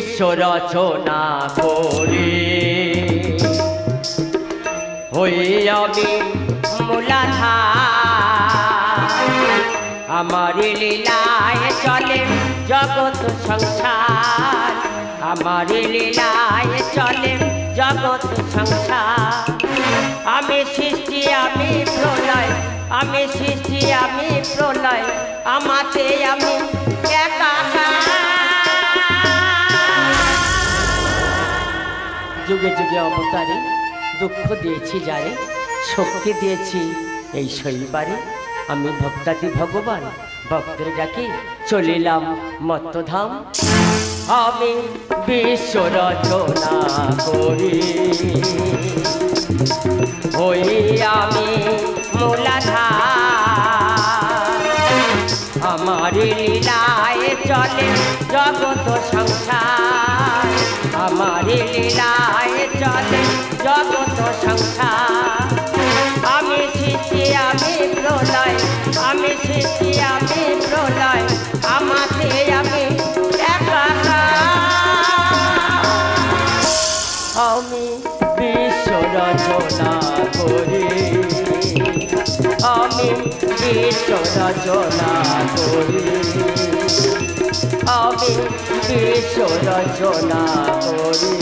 বিশ্ব রচনা করে। হই আমি আমার লীলায় চলে জগৎ সংসার। আমার লীলায় চলে জগৎ সংসার। আমি সৃষ্টি, আমি প্রলয়। আমি সৃষ্টি, আমি প্রলয়। আমাতে আমি যুগে যুগে অবতারে দুঃখ দিয়েছি যারে শক্তি দিয়েছি এই শৈবারে। আমি ভক্তাদি ভগবান, ভক্তের ডাকে চলিলাম মত্তধাম। আমি বিশ্ব রচনা করি। হই আমি মূলাধার। আমার লীলায় চলে জগত সংসার। আমার লীলায় চলে জগত সংসার। আমি সৃষ্টি আমি প্রলয়, আমি সৃষ্টি আমি প্রলয় আমাতে আমি। আমি বিশ্ব করি। আমি বিশ্ব করি। আমি বিশ্ব রচনা করি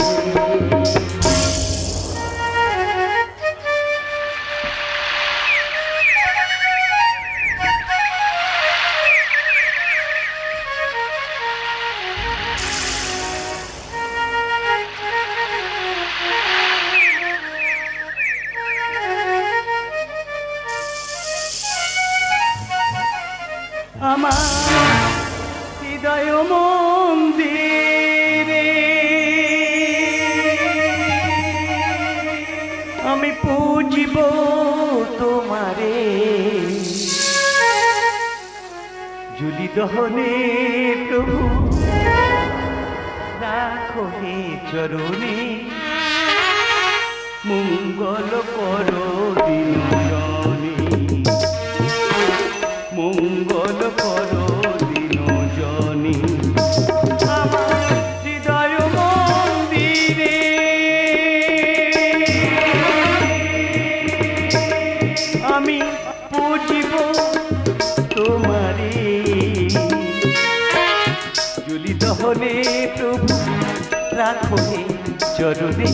আমার হৃদয় মন্দিরে। আমি পুজিব তোমারে। জুলি দহনে প্রভু রাখো হে চরণে, মঙ্গল করো দিন মঙ্গল করো আমি পুজিব তোমারে জুলি দহনে প্রভু, রাখো হে চরণে।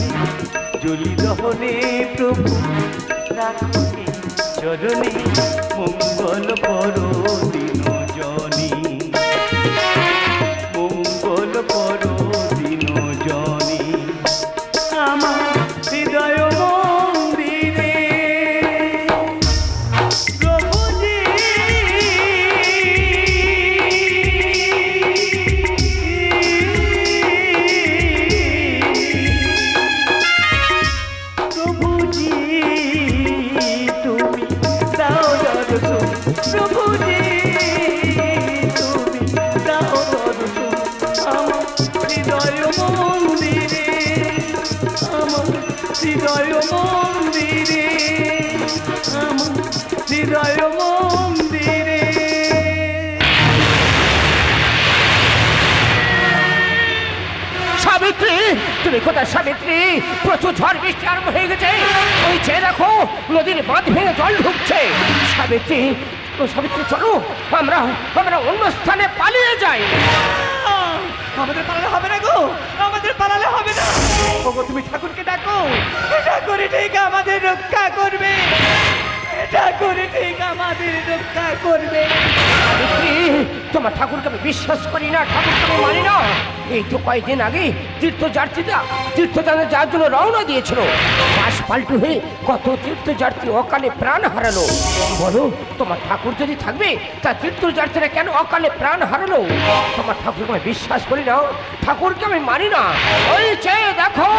জুলি দহনে প্রভু, রাখো হে চরণে। মঙ্গল করো। হৃদয় মন্দিরে আমার হৃদয় মন্দিরে। সাবিত্রী তুমি কোথায় সাবিত্রী? প্রচুর ঝড় বৃষ্টি আরম্ভ হয়ে গেছে। ওই চেয়ে দেখো নদীর বাঁধ ভেঙে জল ঢুকছে। সাবিত্রী ও সাবিত্রী চলো আমরা আমরা অন্য স্থানে পালিয়ে যাই। আমাদের পালালে হবে না গো আমাদের পালালে হবে না। ওগো তুমি ঠাকুরকে করে ঠিক আমাদের রক্ষা করবে। এটা করে ঠিক আমাদের রক্ষা করবে। তোমার ঠাকুরকে আমি বিশ্বাস করি না, ঠাকুরকে আমি মানি না? এই তো কয়েকদিন আগে তীর্থযাত্রীরা তীর্থযাত্রা যার জন্য রওনা দিয়েছিল। পাশ পাল্টু হয়ে কত তীর্থযাত্রী অকালে প্রাণ হারালো। বলো, তোমার ঠাকুর যদি থাকবে, তা তীর্থযাত্রীরা কেন অকালে প্রাণ হারালো? তোমার ঠাকুরকে আমি বিশ্বাস করি না, ঠাকুরকে আমি মানি না। ওই চেয়ে দেখো!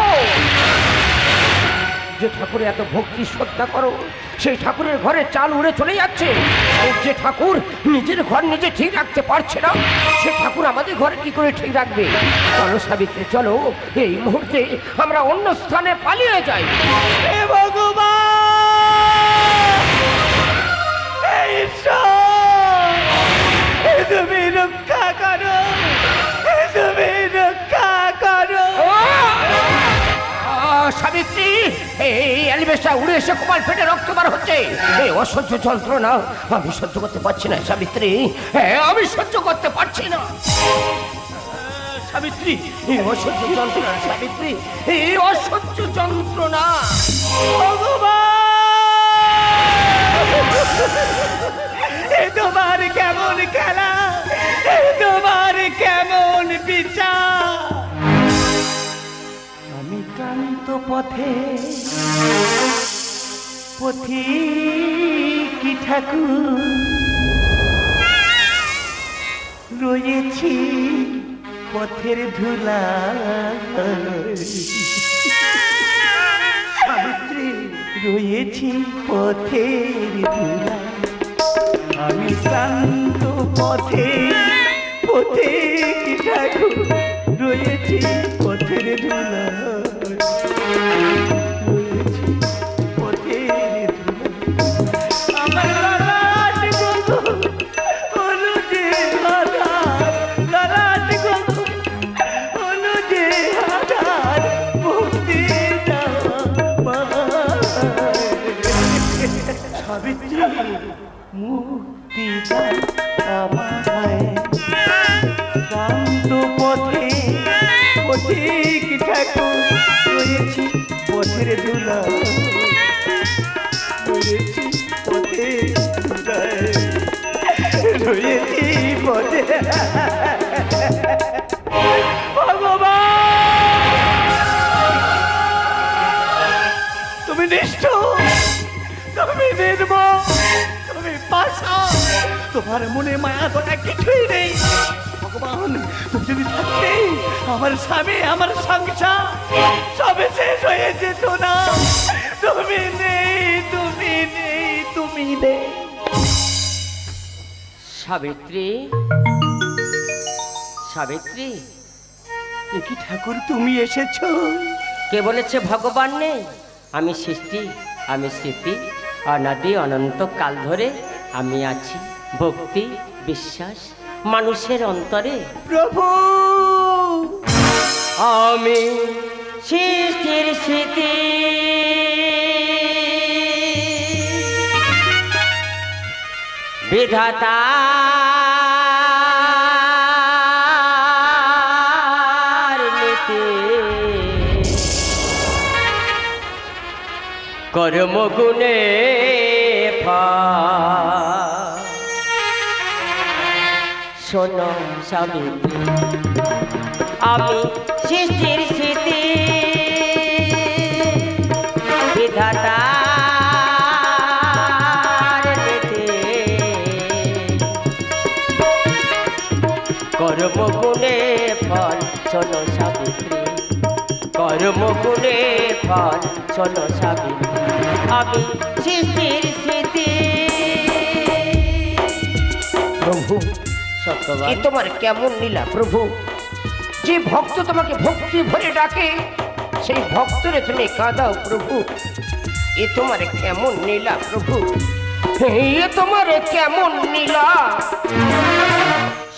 যে ঠাকুরে এত ভক্তি শ্রদ্ধা করো সেই ঠাকুরের ঘরে চাল উড়ে চলে যাচ্ছে। যে ঠাকুর নিজের ঘর নিজে ঠিক রাখতে পারছে না সে ঠাকুর আমাদের ঘরে কি করে ঠিক রাখবে? চলো সাবিত্রী চলো। এই মুহূর্তে আমরা অন্য স্থানে পালিয়ে যাই। রক্ষা সাবিত্রী! উড়ে এসে রক্ত বার হচ্ছে। এই অসহ্য যন্ত্রণা, আমি সহ্য করতে পারছি না, সাবিত্রী। হ্যাঁ আমি সহ্য করতে পারছি না। সাবিত্রী অসহ্য যন্ত্রণা, সাবিত্রী অসহ্য যন্ত্রণা। তোমার কেমন খেলা? তোমার ক্লান্ত পথে। পথি কি ঠাকুর? রয়েছি পথের ধুলা। সাবিত্রী, রয়েছি পথের ধুলা। আমি ক্লান্ত পথে পথে কি ঠাকুর? রয়েছি পথের ধুলা। তুমি তুমি তোমার মনে মায়া দয়া কিছুই নেই। ভগবান তুমি যদি থাকতে আমার স্বামী আমার সংসার সবে শেষ হয়ে যেত না। তুমি নেই তুমি নেই তুমি নেই। সাবিত্রী সাবিত্রী। কি ঠাকুর তুমি এসেছ? কে বলেছে ভগবান নেই? আমি সৃষ্টি আমি স্মৃতি অনাদি অনন্ত কাল ধরে আমি আছি। ভক্তি বিশ্বাস মানুষের অন্তরে। প্রভু! আমি সৃষ্টির স্মৃতি। বিধাতা। কর্মগুণে শোনো সাবিত্রী আমি সৃষ্টির স্মৃতি। বিধাতা কর্মগুণে ফল শোনো সাবিত্রী। কর্মগুণে ফল শোনো সাবিত্রী। আমি সৃষ্টির স্মৃতি। প্রভু এ তোমার কেমন নীলা প্রভু? যে ভক্ত তোমাকে ভক্তি ভরে ডাকে, সেই ভক্তরে তুমি কাঁদাও, প্রভু। এ তোমার কেমন নীলা প্রভু? এ তোমার কেমন নীলা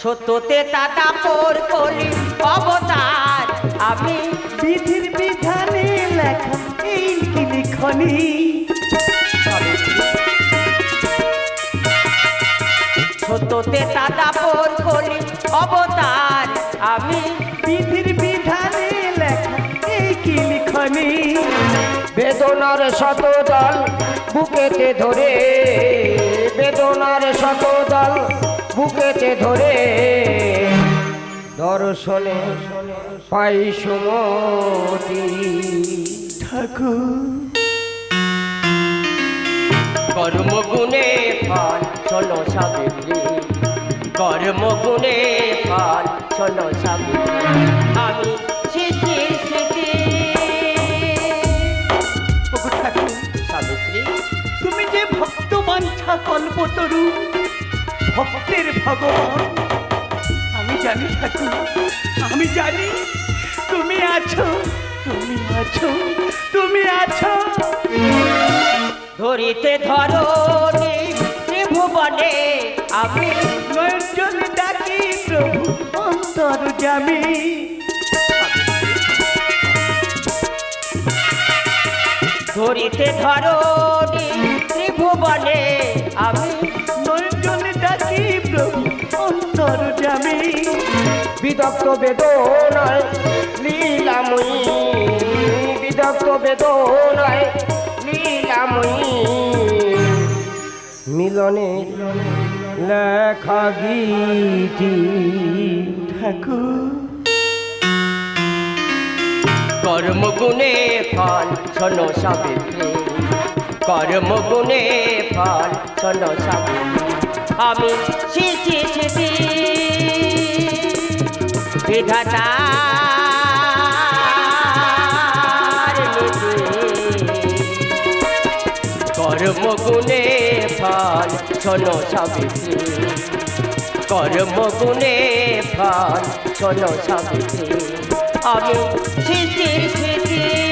সত্যতে দাদা পর কলি অবতার। আমি বিধির বিধানে লেখা এই লিখনি। সত্যতে দাদা পর কলি অবতার আমি। বিধির বিধানে লেখা এই কি লিখনি বেদনার শতদল বুকেতে ধরে বেদনার শতদল বুকেতে ধরে। দর্শনে পাই সুমতি। ঠাকুর। কর্মগুণে ফল চলো সাবিত্রী কর্মগুণে ফল চলো সাবিত্রী আমি স্মৃতির স্মৃতি। ওগো ঠাকুর সাবিত্রী। তুমি যে ভক্ত বাঞ্ছা কল্পতরু ভক্তের ভগবান। আমি জানি ঠাকুর আমি জানি তুমি আছো তুমি আছো তুমি আছো। ধরিতে ধরো ত্রিভুবনে আমি নয়ন ডাকি প্রভু অন্তর জামি ধরিতে ধরণি ত্রিভুবনে আমি নয়জন ডাকি প্রভু অন্তর জামি বিদগ্ধ বেদনায় লীলাময়ী বিদগ্ধ বেদনায় লীলাময়ী। মিলনের লেখা গীতি ঠাকুর। কর্মগুণে ফল শোনো সাবিত্রী কর্মগুণে ফল শোনো সাবিত্রী আমি শিশি শিশি বিধাতা কর্মগুণে ফাল শোনো সাবিত্রী কর্ম গুণে ফাল শোনো সাবিত্রী আমি স্মৃতি স্মৃতি